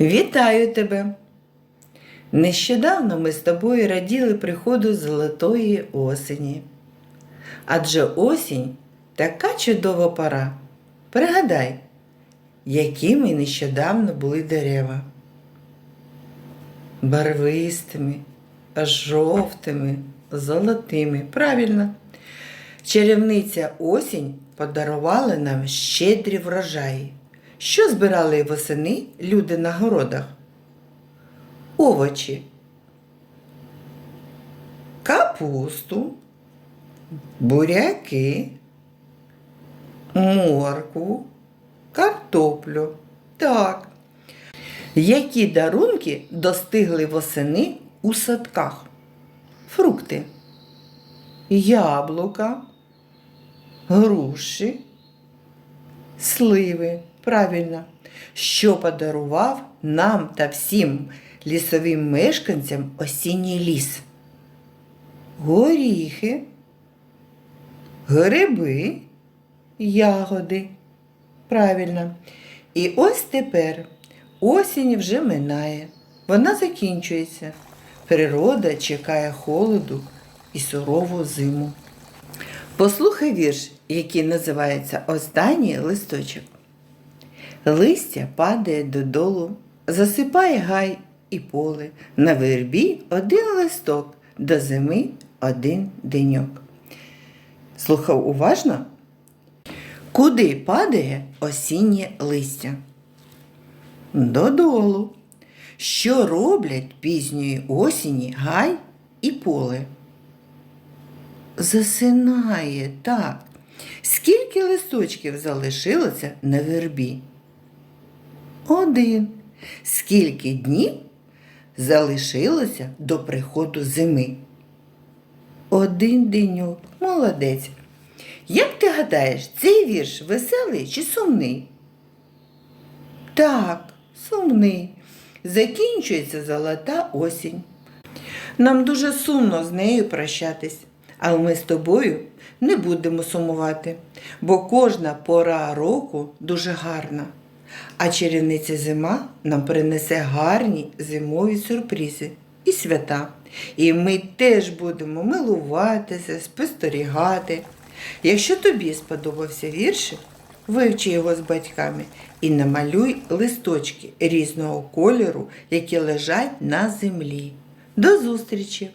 Вітаю тебе! Нещодавно ми з тобою раділи приходу золотої осені. Адже осінь така чудова пора. Пригадай, якими нещодавно були дерева. Барвистими, жовтими, золотими. Правильно. Чарівниця осінь подарувала нам щедрі врожаї. Що збирали восени люди на городах? Овочі, капусту, буряки, моркву, картоплю. Так. Які дарунки достигли восени у садках? Фрукти, яблука, груші, сливи. Правильно, що подарував нам та всім лісовим мешканцям осінній ліс? Горіхи, гриби, ягоди. Правильно. І ось тепер осінь вже минає, вона закінчується. Природа чекає холоду і сурову зиму. Послухай вірш, який називається Останній листочок. Листя падає додолу, засипає гай і поле. На вербі один листок, до зими один деньок. Слухав уважно? Куди падає осіннє листя? Додолу. Що роблять пізньої осені гай і поле? Засинає так. Скільки листочків залишилося на вербі? Один. Скільки днів залишилося до приходу зими? Один деньок. Молодець. Як ти гадаєш, цей вірш веселий чи сумний? Так, сумний. Закінчується золота осінь. Нам дуже сумно з нею прощатись, але ми з тобою не будемо сумувати, бо кожна пора року дуже гарна. А чарівниця зима нам принесе гарні зимові сюрпризи і свята. І ми теж будемо милуватися, спостерігати. Якщо тобі сподобався віршик, вивчи його з батьками і намалюй листочки різного кольору, які лежать на землі. До зустрічі!